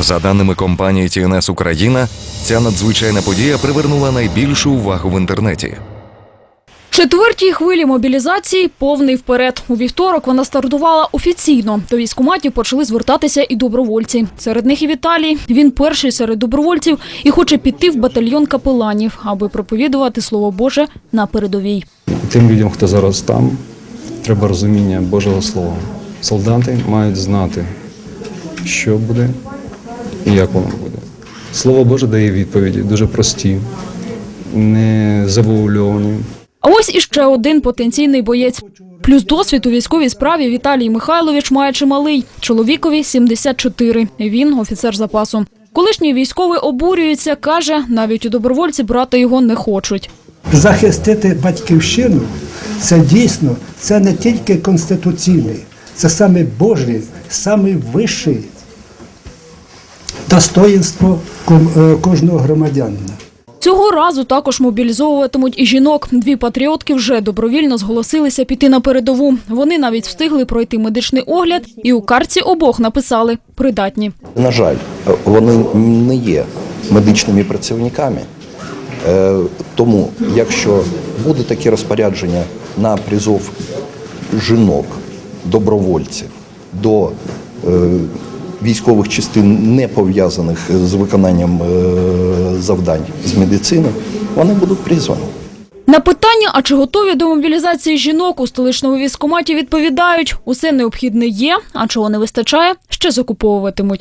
За даними компанії TNS Україна, ця надзвичайна подія привернула найбільшу увагу в інтернеті. Четвертій хвилі мобілізації повний вперед. У вівторок вона стартувала офіційно. До військкоматів почали звертатися і добровольці. Серед них і Віталій. Він перший серед добровольців і хоче піти в батальйон капеланів, аби проповідувати слово Боже на передовій. Тим людям, хто зараз там, треба розуміння Божого Слова. Солдати мають знати, що буде і як воно буде. Слово Боже дає відповіді, дуже прості, не завуальовані. А ось іще один потенційний боєць. Плюс досвід у військовій справі Віталій Михайлович має чималий. Чоловікові 74. Він офіцер запасу. Колишній військовий обурюється, каже, навіть у добровольці брати його не хочуть. захистити батьківщину це дійсно це не тільки конституційний, це саме Божий, саме вищий достоїнство е, кожного громадянина. Цього разу також мобілізовуватимуть і жінок. Дві патріотки вже добровільно зголосилися піти на передову. Вони навіть встигли пройти медичний огляд, і у карці обох написали придатні. На жаль, вони не є медичними працівниками. Е, Тому, якщо буде таке розпорядження на призов жінок, добровольців до е, військових частин, не пов'язаних з виконанням е, завдань з медицини, вони будуть призвані. На питання, а чи готові до мобілізації жінок у столичному військкоматі відповідають, усе необхідне є, а чого не вистачає, ще закуповуватимуть.